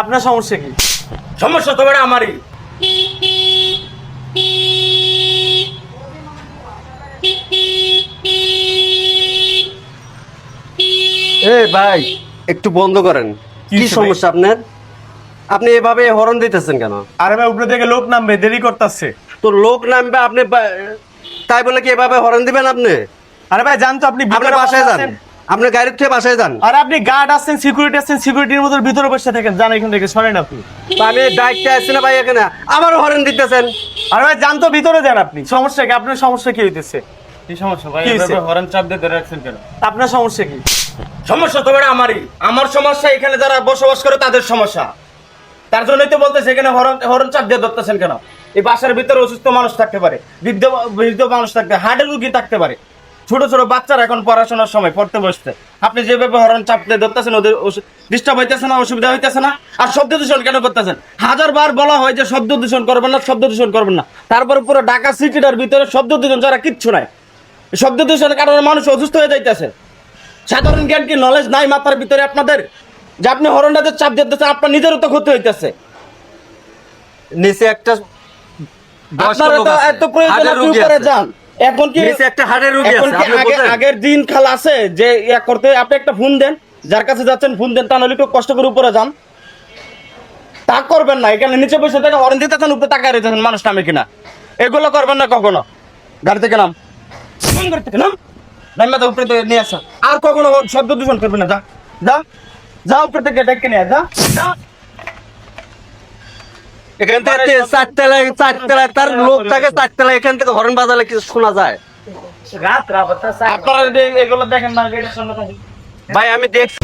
আপনার সমস্যা কি? সমস্যা তো আমারই। এ ভাই একটু বন্ধ করেন। কি সমস্যা আপনার? আপনি এভাবে হরন দিতেছেন কেন? আরে ভাই উপরে থেকে লোক নামবে দেরি করতেছে। তো লোক নামবে আপনি তাই বলে কি এভাবে হরন দিবেন আপনি? আরে ভাই জান তো আপনি আপনি ভিতরে বাসায় যান। আপনি গাড়ির থেকে বাসায় যান। আর আপনি গার্ড আছেন সিকিউরিটি আছেন সিকিউরিটির মধ্যে ভিতরে বসে থাকেন। জান এখান থেকে সরেন আপনি। আমি ডাইটটা আসছি না ভাই এখানে। আবার হরন দিতেছেন। আর ভাই জান তো ভিতরে যান আপনি। সমস্যা কি? আপনার সমস্যা কি হইতেছে? কি সমস্যা ভাই? হরেন চাপ দিয়ে ধরে রাখছেন কেন? আপনার সমস্যা কি? সমস্যা তো আমারই। আমার সমস্যা এখানে যারা বসবাস করে তাদের সমস্যা। তার জন্যই তো বলতেছে এখানে হরন হরন চাপ দিয়ে ধরতেছেন কেন? এই বাসার ভিতরে অসুস্থ মানুষ থাকতে পারে বৃদ্ধ বৃদ্ধ মানুষ থাকতে হার্টের রুগী থাকতে পারে। ছোট ছোট বাচ্চারা এখন পড়াশোনার সময় পড়তে বসতে আপনি যেভাবে হরন চাপ দিয়ে ধরতেছেন ওদের ডিস্টার্ব হইতেছে না অসুবিধা হইতেছে না আর শব্দ দূষণ কেন করতেছেন? হাজার বার বলা হয় যে শব্দ দূষণ করবেন না শব্দ দূষণ করবেন না। তারপরে পুরো ঢাকা সিটিটার ভিতরে শব্দ দূষণ ছাড়া কিচ্ছু নাই। শব্দ দূষণের কারণে মানুষ অসুস্থ হয়ে যাইতেছে। সাধারণ জ্ঞান কি নলেজ নাই মাথার ভিতরে আপনাদের? যে আপনি হরণটাতে চাপ দিতেছেন আপনার নিজেরও তো ক্ষতি হইতেছে। নিচে একটা তো এত প্রয়োজন আপনি উপরে যান। এখন কি একটা হার্টের রোগী আছে আগে আগের দিন খাল আছে যে ইয়া করতে আপনি একটা ফোন দেন যার কাছে যাচ্ছেন ফোন দেন তা নাহলে একটু কষ্ট করে উপরে যান। তা করবেন না এখানে নিচে বসে থেকে হরেন দিতেছেন উপরে তাকায় রয়েছেন মানুষ নামে কিনা। এগুলো করবেন না কখনো। গাড়ি থেকে নাম? গাড়ি থেকে নাম? নামে উপরে নিয়ে আসা। আর কখনো শব্দ দূষণ করবেন না যা। যা। যা উপরে থেকে ডেকে নিয়ে যা। যা। এখান থেকে চারতলায় চারতলায় তার লোক থাকে চারতলায় এখান থেকে হরন বাজালে কিছু শোনা যায়। আপনারা এগুলো দেখেন ভাই আমি দেখছি।